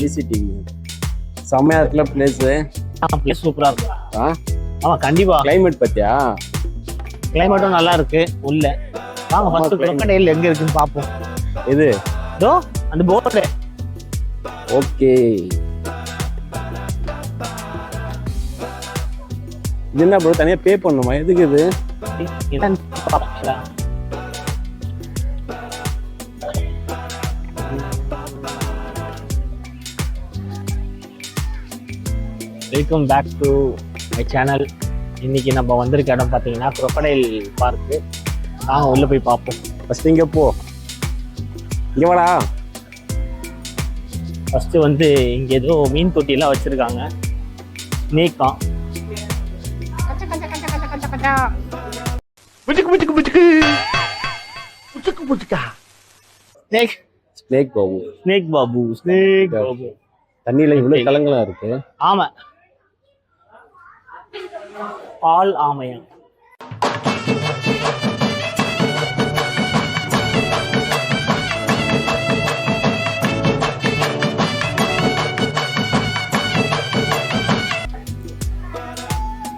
CCTV செம்மையா இருக்குல்ல place place சூப்பரா இருக்கும். ஆ? கிளைமேட் கிளைமேட்டும் நல்லா இருக்கு உள்ள. வாங்க ஃபர்ஸ்ட் crocodile எங்க இருக்குன்னு பாப்போம். இது இதோ அந்த போர்டு ஓகே இது என்ன ப்ரோ தனியா பே பண்ணுமா எதுக்கு இது? Welcome back to my channel இன்னைக்கு நம்ம வந்திருக்க இடம் பார்த்தீங்கன்னா crocodile பார்க்கு வாங்க உள்ள போய் பார்ப்போம். ஃபர்ஸ்ட் இங்க போ. இங்க வாடா. ஃபர்ஸ்ட் வந்து இங்க ஏதோ மீன் தொட்டியெல்லாம் வச்சிருக்காங்க. ஸ்னேக்கா snake snake Babu snake Babu snake Babu தண்ணியில இவ்வளவு கலங்கலா இருக்கு. ஆமை. பால் ஆமையம்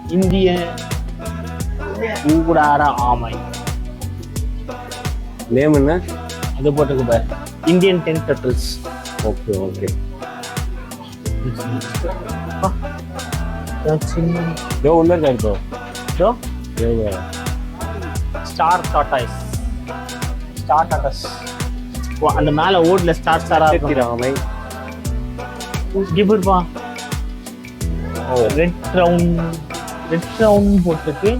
இந்திய ஊடார ஆமை. நேம் என்ன? அது போட்டுக்கு பாரு. Indian tent turtles okay okay சின்ன இதோ உள்ள இருக்காரு ப்ரோ இதோ. ஸ்டார் டாட்டாய்ஸ் ஸ்டார் டாட்டாஸ் அந்த மேல ஓட்ல ஸ்டார் ஸ்டாரா இருக்கும். ராமை கிபர்பா ரெட் ரவுண்ட் ரெட் ரவுண்ட் போட்டுருக்கு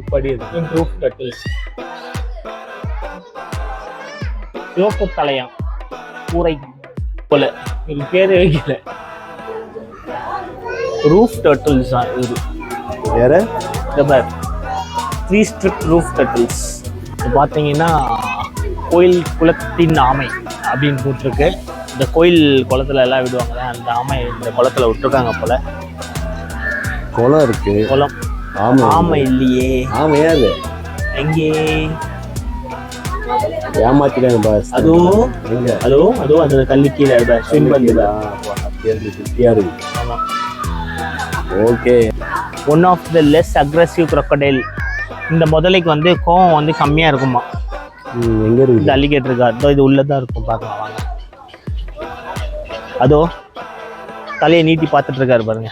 இப்படி இருக்கு. ரூஃப் டட்டில்ஸ் சிவப்பு தலையம் கூரை. போல. இது பேரே வைக்கல. ரூஃப் டர்ட்டில்ஸ் தான் இது வேற? இந்த பார். த்ரீ ஸ்ட்ரிப் ரூஃப் டட்டில்ஸ் இது பார்த்தீங்கன்னா கோயில் குளத்தின் ஆமை அப்படின்னு போட்டிருக்கு. இந்த கோயில் குளத்துல எல்லாம் விடுவாங்கல்ல அந்த ஆமை இந்த குளத்துல விட்டுருக்காங்க போல. குளம் இருக்கு. குளம். ஆமா ஆமை இல்லையே. ஆமா அது எங்கே? ஏமாத்திட்டாங்க பாஸ் அதோ எங்க? அதோ அதோ அந்த கல்லு கீழே ஸ்விம் பண்ணுதா இருக்கு. ஆமா. Okay one of the less aggressive crocodile. இந்த முதலைக்கு வந்து கோவம் வந்து கம்மியா இருக்குமா? எங்க இந்த இருக்கு அலிகேட்டர் இருக்கா? அதோ இது உள்ளதா இருக்கும். பார்க்கலாம் வாங்க. அதோ தலையை நீட்டி பார்த்துட்டு இருக்காரு பாருங்க.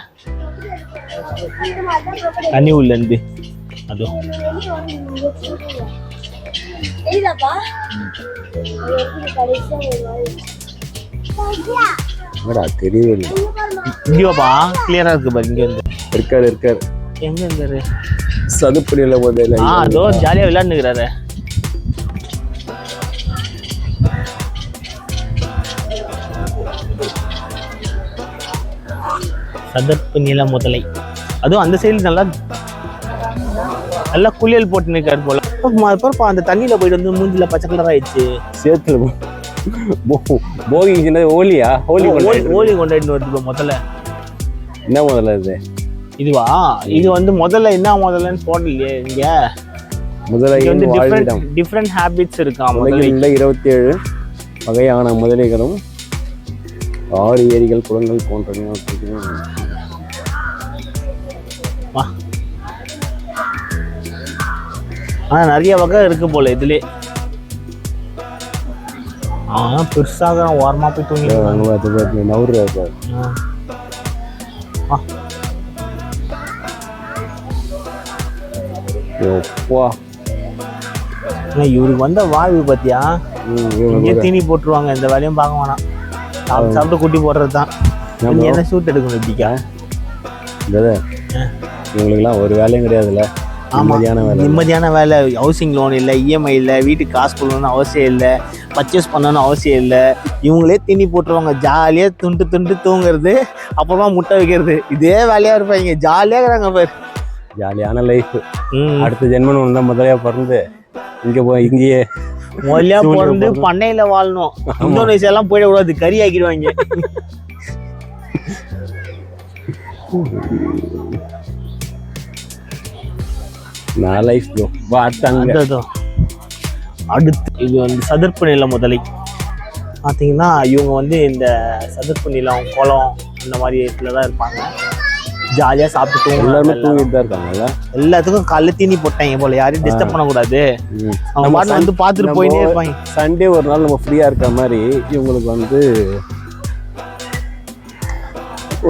தண்ணி உள்ள இருந்து அதோ கடைசியா என்னடா தெரியவே இல்லை. இங்கேயோப்பா கிளியரா இருக்கு பாரு இங்க இருந்து. இருக்காரு இருக்காரு. எங்க இருந்தாரு சதுப்படியில போதில்ல ஆ அதோ ஜாலியா விளையாண்டுக்கிறாரு சதப்பு நில முதலை. அதுவும் அந்த சைடு நல்லா நல்லா குளியல் போட்டு நிற்காரு போல பாருப்பா அந்த தண்ணியில போயிட்டு வந்து மூஞ்சில பச்சை கலர் ஆயிடுச்சு. சேத்துல போகி சின்னது ஹோலியா? ஹோலி ஓலி கொண்டாடிட்டு வருது முதல்ல. என்ன முதல்ல இது? இதுவா? இது வந்து முதல்ல என்ன முதல்லன்னு போடலையே இங்க. முதலை இங்க வந்து டிஃப்ரெண்ட் டிஃப்ரெண்ட் ஹேபிட்ஸ் இருக்கா முதல்ல இருபத்தி ஏழு வகையான முதலைகளும் ஆறு ஏரிகள் குளங்கள் போன்ற வா ஆனா நிறைய வகை இருக்கு போல இதுலயே ஆ பெருசாக ஓரமா போய் தூங்கி நவுறு எப்பா இவருக்கு வந்த வாழ்வு பத்தியா? இங்கே தீனி போட்டுருவாங்க இந்த வேலையும் பார்க்க வேணாம். சாப்பிட்டு சாப்பிட்டு குட்டி போடுறது தான் என்ன ஷூட் எடுக்கணும் இப்படிக்கா? இவங்களுக்குலாம் ஒரு வேலையும் கிடையாதுல்ல. நிம்மதியான வேலை. நிம்மதியான வேலை. ஹவுசிங் லோன் இல்லை இஎம்ஐ இல்லை வீட்டுக்கு காசு கொடுக்கணும்னு அவசியம் இல்லை பர்ச்சேஸ் பண்ணணும்னு அவசியம் இல்லை. இவங்களே தீனி போட்டுருவாங்க. ஜாலியாக துண்டு துண்டு தூங்குறது அப்புறமா முட்டை வைக்கிறது. இதே வேலையாக இருப்பாங்க. ஜாலியாக இருக்கிறாங்க பேர். ஜாலியான லைஃப் அடுத்த ஜென்மன் ஒன்று தான் முதலையா பிறந்து இங்க போய் இங்கேயே சூழ்நிலை பிறந்து. பண்ணையில வாழணும். இந்தோனேசியா எல்லாம் போயிடக்கூடாது. கறி ஆக்கிடுவாங்க. நான் லைஃப் ப்ரோ அடுத்தது அடுத்து இது வந்து சதுர்ப்பு நில முதலை. பார்த்தீங்கன்னா இவங்க வந்து இந்த சதுப்பு நிலம் குளம் இந்த மாதிரி இடத்துல தான் இருப்பாங்க. ஜாலியாக சாப்பிட்டு எல்லாருமே தூங்கிட்டு தான் இருக்காங்கல்ல எல்லாத்துக்கும் காலைல தீனி போட்டாங்க போல. யாரையும் டிஸ்டர்ப் பண்ணக்கூடாது. அவங்க பாட்டு வந்து பார்த்துட்டு போயினே இருப்பாங்க. சண்டே ஒரு நாள் நம்ம ஃப்ரீயாக இருக்கிற மாதிரி இவங்களுக்கு வந்து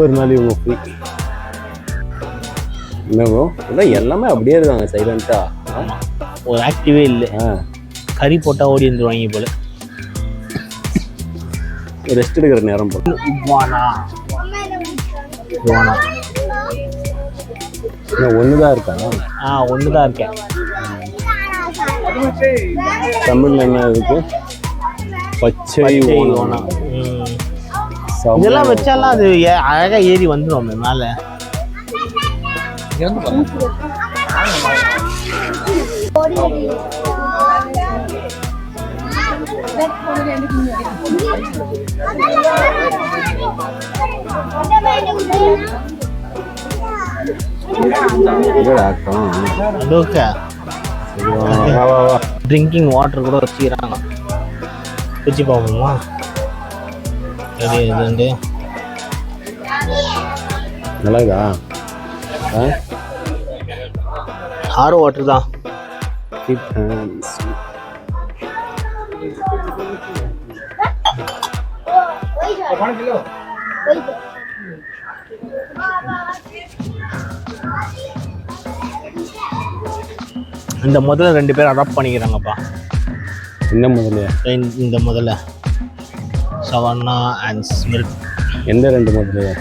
ஒரு நாள் இவங்க ஃப்ரீ என்ன எல்லாமே அப்படியே இருக்காங்க சைலண்ட்டாக ஒரு ஆக்டிவே இல்லை. கறி போட்டால் ஓடி வந்துருவாங்க போல. ரெஸ்ட் எடுக்கிற நேரம் போல. ஒன்று தான் இருக்காங்க ஆ ஒன்று தான் இருக்கேன். தமிழ்ல என்ன இருக்கு? பச்சை. செம்ம. இதெல்லாம் வச்சாலாம் அது ஏ- அழகா ஏறி வந்துடும் மேலே. வா. ட்ரிங்கிங் வாட்டர் கூட வச்சுக்கிறாங்க வச்சு பார்ப்போமா இது நல்லா இருக்கா ஆரோ வாட்டர் தான். இந்த முதல்ல ரெண்டு பேரும் அடாப்ட் பண்ணிக்கிறாங்கப்பா. என்ன முதல்ல? இந்த- இந்த முதல்ல. சவன்னா அண்ட் ஸ்மில்க் எந்த ரெண்டு முதல்ல?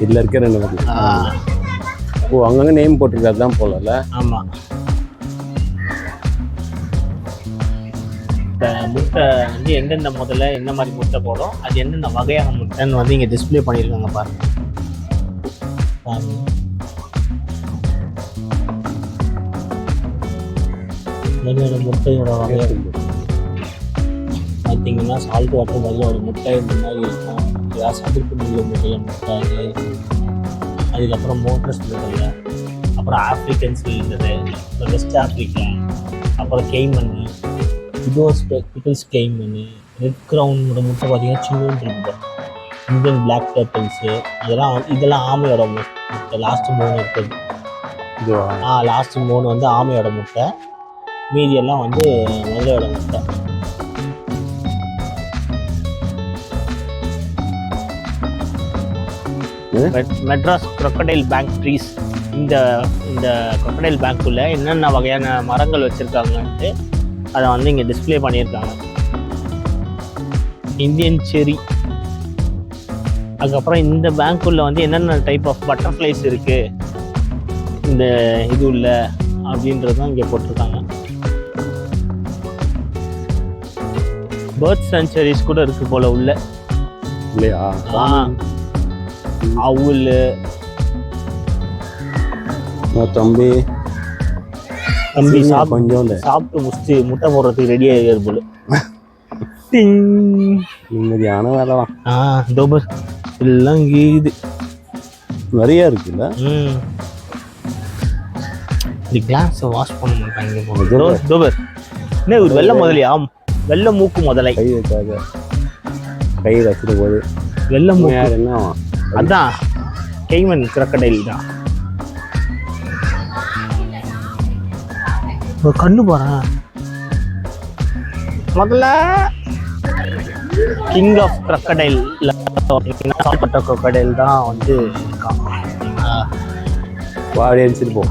இதுல இருக்க ரெண்டு முதல்ல. ஓ அங்கங்க நேம் போட்டிருக்கு அதான் போலல? ஆமாம் இந்த முட்டை வந்து எந்தெந்த முதல்ல என்ன மாதிரி முட்டை போடும் அது என்னென்ன வகையான முட்டைன்னு வந்து இங்கே டிஸ்ப்ளே பண்ணியிருக்காங்க பாருங்க. பாருங்க. முட்டையோட வகை? பார்த்தீங்கன்னா சால்ட் வாட்டர் முதலோட முட்டை இந்த மாதிரி இருக்கும். ஏதாவது சதுப்பு முட்டை? அது. அதுக்கப்புறம் மோட்டர்ஸ் இருந்தது அப்புறம் ஆப்ரிக்கன்ஸ் இருந்தது அப்புறம் வெஸ்ட் ஆப்ரிக்கா அப்புறம் கெய்மன் இதுவும் ஸ்பெக்டிகல்ஸ் கெய்மன் ரெட் க்ரௌனோட முட்டை பார்த்தீங்கன்னா சின்னோண்டு இருக்குது. இந்தியன் பிளாக் டர்பிள்ஸு இதெல்லாம் இதெல்லாம் ஆமையோட முட்டை. லாஸ்ட்டு மூணு இருக்குது. ஆ லாஸ்ட்டு மூணு வந்து ஆமையோட முட்டை. மீதி எல்லாம் வந்து முதலையோட முட்டை. மெட்ராஸ் crocodile பேங்க் ட்ரீஸ் இந்த இந்த crocodile பேங்க்குள்ள என்னென்ன வகையான மரங்கள் வச்சுருக்காங்கன்ட்டு அதை வந்து இங்கே டிஸ்ப்ளே பண்ணியிருக்காங்க. இந்தியன் செரி அதுக்கப்புறம் இந்த பேங்க்குள்ள வந்து என்னென்ன டைப் ஆஃப் பட்டர்ஃப்ளைஸ் இருக்குது இந்த இது உள்ள அப்படின்றதும் இங்கே போட்டிருக்காங்க. பேர்ட் சென்ச்சரிஸ் கூட இருக்கு போல உள்ள. இல்லையா? அவுல். ஓ, தம்பி. தம்பி சாப்பிட்டு கொஞ்சம் சாப்பிட்டு முடிச்சுட்டு முட்டை போடுறதுக்கு ரெடி ஆகிடுது போல. நிம்மதியான வேலை தான் ஆ தோபர் எல்லாம் கீது. நிறைய இருக்குல்ல? ம். இந்த கிளாஸை வாஷ் பண்ண மாட்டாங்க தோபர். என்ன ஒரு வெள்ளை முதலையா? வெள்ளை மூக்கு முதலை. கை வைக்காத. கை வச்சிட்டு போது வெள்ளை மூக்கு. என்ன அதான் கெய்மன் கிரக்கடைல் தான். ஒரு கண்ணு போறேன் முதல்ல கிங் ஆஃப் கிரக்கடைல் சாப்பிட்ட crocodile தான் வந்து இருக்கான். அடிச்சிட்டு போ.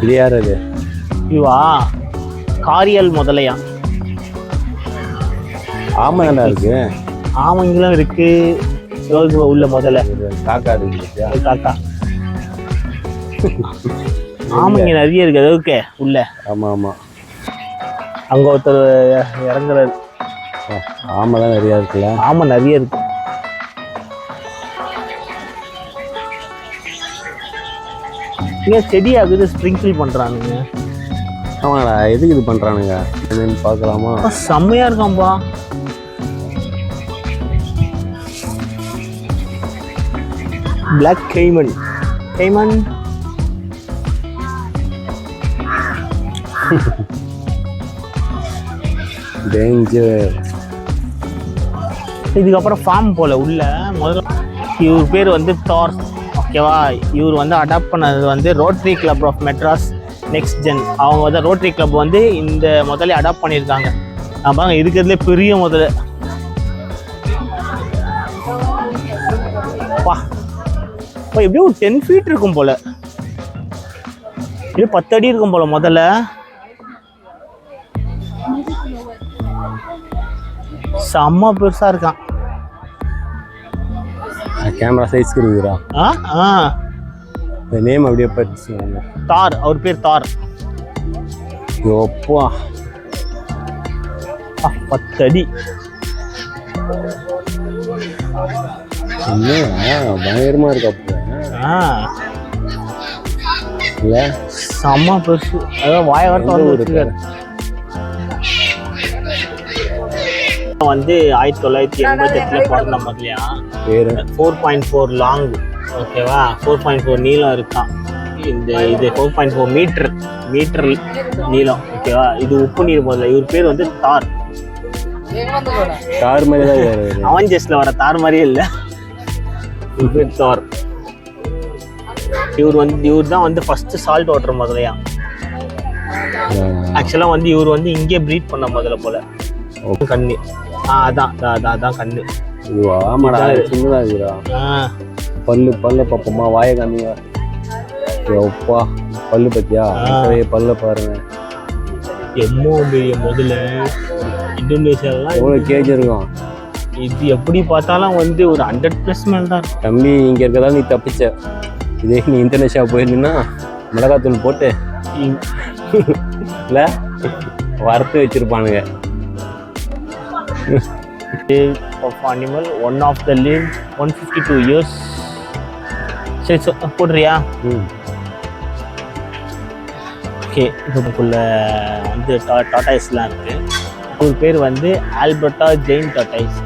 இது யார் அது? இதுவா காரியல் முதலையா? ஆமா தானே இருக்கு? ஆமைங்களும் இருக்கு. ரோஸ் உள்ள முதல்ல. காக்கா இருக்கு காக்கா. ஆமைங்க நிறைய இருக்கு அதுக்கு உள்ள. ஆமா ஆமா. அங்க ஒருத்தர் இறங்குறாரு. ஆ, ஆமா தான் நிறைய இருக்குல்ல? ஆமை நிறைய இருக்கு. ஏன் செடி ஆகுது ஸ்ப்ரிங்கிள் பண்றானுங்க. ஆமாடா எதுக்கு இது பண்றானுங்க? என்னன்னு பார்க்கலாமா? அப்பா, செம்மையா இருக்காம்பா. பிளாக் கைமன் கைமன் டேஞ்சர் இதுக்கப்புறம் ஃபார்ம் போல உள்ள. முதல்ல இவர் பேர் வந்து டார்ஸ் ஓகேவா இவர் வந்து அடாப்ட் பண்ணது வந்து Rotary Club of Madras Next Gen அவங்க வந்து ரோட்டரி கிளப் வந்து இந்த முதல்ல அடாப்ட் பண்ணியிருக்காங்க. நான் பாருங்க இருக்கிறதுலே பெரிய முதல்ல இப்போ எப்படியும் ஒரு டென் ஃபீட் இருக்கும் போல. இது பத்து அடி இருக்கும் போல முதல்ல. செம்ம பெருசா இருக்கான். கேமரா சைஸ்க்கு இருக்குதுடா. ஆ ஆ. இந்த நேம் அப்படியே படிச்சு தார் அவர் பேர் தார். எப்பா ஆ, பத்து அடி. பயங்கரமா இருக்கு அப்போ. இல்ல செம்ம பெருசு. அதாவது வாய வர எந்த திறந்து ஊரு வச்சிருக்காரு. வந்து ஆயிரத்தி தொள்ளாயிரத்தி எண்பத்தி எட்டுல பிறந்த மாதிரியா பேரு? ஃபோர் பாயிண்ட் ஃபோர் லாங் ஓகேவா ஃபோர் பாயிண்ட் ஃபோர் நீளம் இருக்கான். இந்த இது four point four metre metre நீளம். ஓகேவா இது உப்பு நீர் முதல்ல. இவர் பேர் வந்து தார். கார் மாதிரி தான் இருக்காரு. அவஞ்சஸ்ல வர தார் மாதிரியே இல்லை. இவர் பேர் தார். இவர் வந்து இவர் தான் வந்து ஃபர்ஸ்ட் சால்ட் வாட்டர் முதலையா? ஆக்சுவலாக வந்து இவர் வந்து இங்கே ப்ரீட் பண்ண முதல்ல போல. கண்ணு. ஆ அதான் அதான், அதான் கண்ணு. ஆமாடா சின்னதா இருக்குடா. பல்லு பல்ல பாப்போமா வாய காமிங்க. எப்பா பல்லு பத்தியா? பல்ல பாருங்க. எம்மோ பெரிய முதல்ல இந்தோனேஷியாலாம் எவ்வளவு கேஜ் இருக்கும்? இது எப்படி பார்த்தாலும் வந்து ஒரு ஹண்ட்ரட் ப்ளஸ் மேல் தான். தம்பி இங்க இருக்கதா நீ தப்பிச்ச. இதே நீ இந்தோனேஷியா போயிருந்தீங்கன்னா மிளகாத்தூள் போட்டு இல்ல வறுத்து வச்சிருப்பானுங்க. Of animal one of the live 152 years. சரி சொ போடுறியா? ம். ஓகே இதுக்குள்ள வந்து டா டாட்டாய்ஸ்லாம் இருக்குது இவர் பேர் வந்து ஆல்பர்ட்டா ஜெயின் டாட்டாய்ஸ்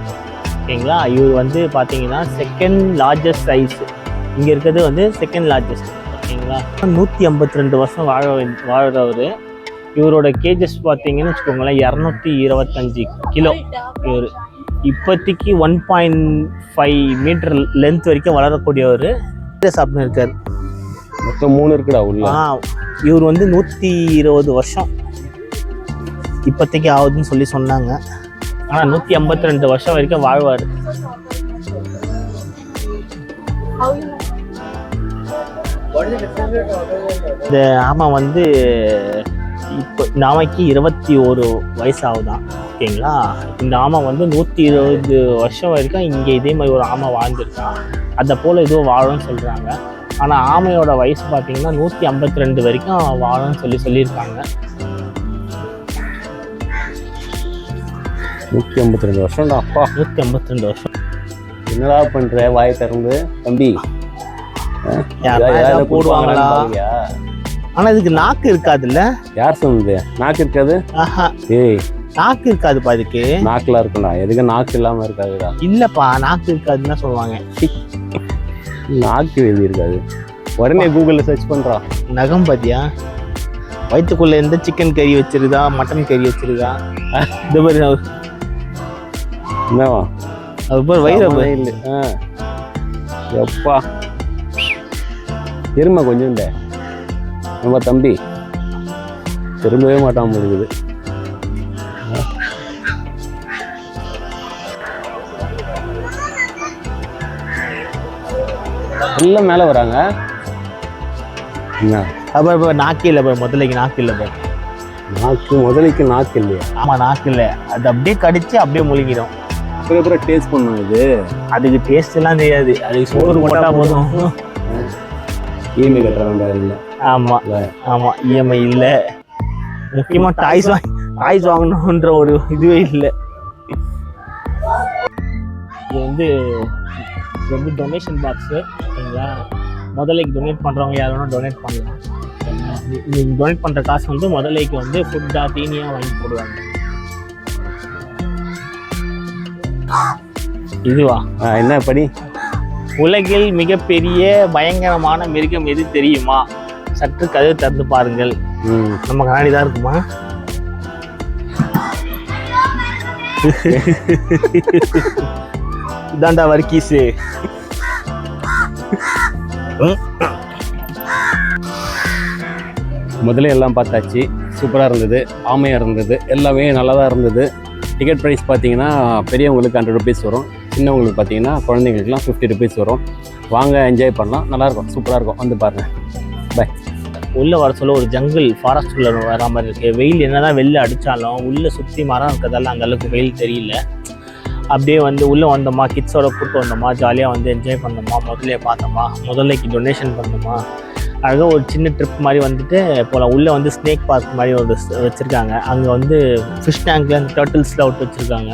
ஓகேங்களா? இவர் வந்து பார்த்தீங்கன்னா செகண்ட் லார்ஜஸ்ட் சைஸ் இங்கே இருக்கிறது வந்து செகண்ட் லார்ஜஸ்ட் ஓகேங்களா? நூற்றி ஐம்பத்தி ரெண்டு வருஷம் வாழ வாழ்றவர். இவரோட கேஜஸ் பார்த்தீங்கன்னு வச்சுக்கோங்களேன் இரநூத்தி இருபத்தஞ்சி கிலோ. இவர் இப்போதைக்கு one point five metre length வரைக்கும் வளரக்கூடியவர். சாப்பிட்டு இருக்கார். மொத்தம் மூணு இருக்குடா உள்ள. ஆ இவர் வந்து நூற்றி இருபது வருஷம் இப்போதைக்கு ஆகுதுன்னு சொல்லி சொன்னாங்க. ஆனால் நூற்றி ஐம்பத்தி ரெண்டு வருஷம் வரைக்கும் வாழ்வார். இந்த ஆமை வந்து இப்போ இந்த ஆமைக்கு இருபத்தி ஒரு வயசு ஆகுதான் ஓகேங்களா? இந்த ஆமை வந்து நூற்றி இருபது வருஷம் வரைக்கும் இங்கே இதே மாதிரி ஒரு ஆமை வாழ்ந்துருக்கான் அதை போல் இதுவும் வாழும்னு சொல்கிறாங்க ஆனால் ஆமையோட வயசு பார்த்தீங்கன்னா நூற்றி ஐம்பத்தி ரெண்டு வரைக்கும் வாழும்னு சொல்லி சொல்லியிருக்காங்க. நூத்தி ஐம்பத்தி ரெண்டு வருஷம்டா அப்பா. நூற்றி ஐம்பத்தி ரெண்டு வருஷம். என்னடா பண்ற வாய் திறந்து? தம்பி. போடுவாங்களா? ஆனால் இதுக்கு நாக்கு இருக்காதுல்ல? யார் சொன்னது நாக்கு இருக்காது? ஏய். நாக்கு இருக்காதுப்பா இதுக்கு. நாக்குலாம் இருக்கும்டா. எதுக்கு நாக்கு இல்லாம இருக்காதுடா? இல்லைப்பா நாக்கு இருக்காதுன்னு தான் சொல்லுவாங்க. நாக்கு எழுதி இருக்காது? உடனே கூகுளில் சர்ச் பண்றா. நகம் பாத்தியா? வயிற்றுக்குள்ள எந்த சிக்கன் கறி வச்சிருதா? மட்டன் கறி வச்சிருதா? இந்த மாதிரி என்னவா? அது பேர் வயிறு இல்லை ஆ. எப்பா. திரும்ப கொஞ்சம் நம்ம தம்பி. திரும்பவே மாட்டாம இருக்குது. எல்லாம் மேலே வராங்க. அப்புறம் இப்போ நாக்கு இல்லை பாரு முதலைக்கு நாக்கு இல்லை பாரு நாக்கு முதலைக்கு நாக்கு இல்லையா? ஆமாம் நாக்கு இல்லை. அது அப்படியே கடிச்சு அப்படியே முழுங்கிடும். அப்புறம் அப்புறம் டேஸ்ட் பண்ணும் இது? அதுக்கு டேஸ்ட் எல்லாம் தெரியாது. அதுக்கு சோறு போட்டா போதும். ஈமை கட்டுற வேண்டாம் இல்லை. ஆமா ஆமா இஎம்ஐ இல்லை. முக்கியமா டாய்ஸ் வாங்கி டாய்ஸ் வாங்கணுன்ற ஒரு இதுவே இல்லை. இது வந்து இது வந்து டொனேஷன் பாக்ஸு ஓகேங்களா முதலைக்கு டொனேட் பண்ணுறவங்க யார் வேணால் டொனேட் பண்ணலாம். நீங்கள் டொனேட் பண்ணுற காசு வந்து முதலைக்கு வந்து ஃபுட்டாக தீனியாக வாங்கி போடுவாங்க. இதுவா ஆ, என்ன படி? உலகில் மிகப்பெரிய பயங்கரமான மிருகம் எது தெரியுமா? சற்று கதவு திறந்து பாருங்கள். நம்ம கண்ணாடி தான் இருக்குமா? இதாண்டா வர்க்கீஸு முதல்ல எல்லாம் பார்த்தாச்சு. சூப்பராக இருந்தது. ஆமையாக இருந்தது. எல்லாமே நல்லா தான் இருந்தது. டிக்கெட் ப்ரைஸ் பார்த்தீங்கன்னா பெரியவங்களுக்கு ஹண்ட்ரட் ருபீஸ் வரும். சின்னவங்களுக்கு பார்த்தீங்கன்னா குழந்தைங்களுக்குலாம் ஃபிஃப்டி ருபீஸ் வரும். வாங்க என்ஜாய் பண்ணலாம். நல்லாயிருக்கும். சூப்பராக இருக்கும். வந்து பாருங்கள் பாய் உள்ளே வர சொல்ல ஒரு ஜங்கிள் ஃபாரஸ்ட் உள்ள வர மாதிரி இருக்குது வெயில் என்னதான் வெளில அடித்தாலும் உள்ளே சுற்றி மரம் இருக்கிறதால அந்த அளவுக்கு வெயில் தெரியல. அப்படியே வந்து உள்ளே வந்தோமா கிட்ஸோட கூப்பிட்டு வந்தோமா ஜாலியாக வந்து என்ஜாய் பண்ணோமா முதலே பார்த்தோமா முதலைக்கு டொனேஷன் பண்ணோமா. அழகாக ஒரு சின்ன ட்ரிப் மாதிரி வந்துட்டு போகலாம் உள்ளே வந்து ஸ்னேக் பார்க் மாதிரி ஒரு வச்சுருக்காங்க. அங்கே வந்து ஃபிஷ் டேங்க்கில் அந்த டர்ட்டில்ஸ்லாம் விட்டு வச்சுருக்காங்க.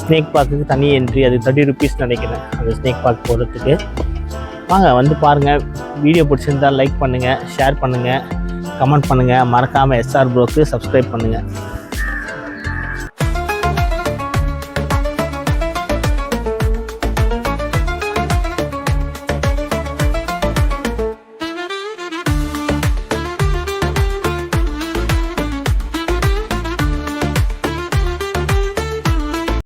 ஸ்னேக் பார்க்குக்கு தனி என்ட்ரி அது தேர்ட்டி ருபீஸ் நினைக்கிறேன் அந்த ஸ்னேக் பார்க் போகிறதுக்கு வாங்க வந்து பாருங்கள் வீடியோ பிடிச்சிருந்தா லைக் பண்ணுங்கள் ஷேர் பண்ணுங்கள் கமெண்ட் பண்ணுங்கள் மறக்காமல் எஸ்ஆர் ப்ரோக்கு சப்ஸ்கிரைப் பண்ணுங்கள்